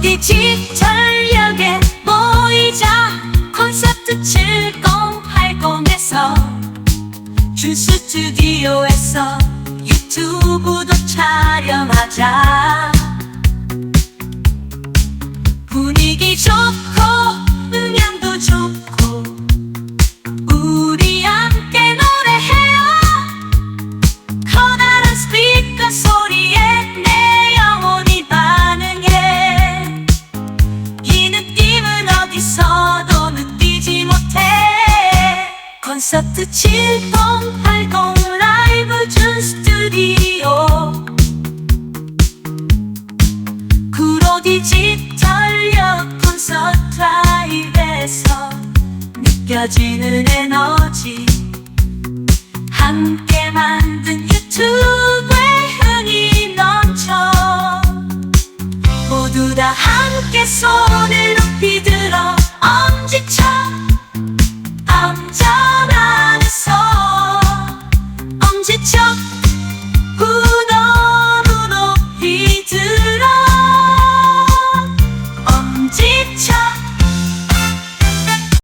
디지털역에 모이자. 콘서트 7080에서. 준 스튜디오에서 유튜브도 촬영하자. 분위기 좋고 콘서트 7080 라이브 준 스튜디오. 구로 디지털 역 콘서트 라이브에서 느껴지는 에너지. 함께 만든 유튜브에 흥이 넘쳐. 모두 다 함께 손을 敲。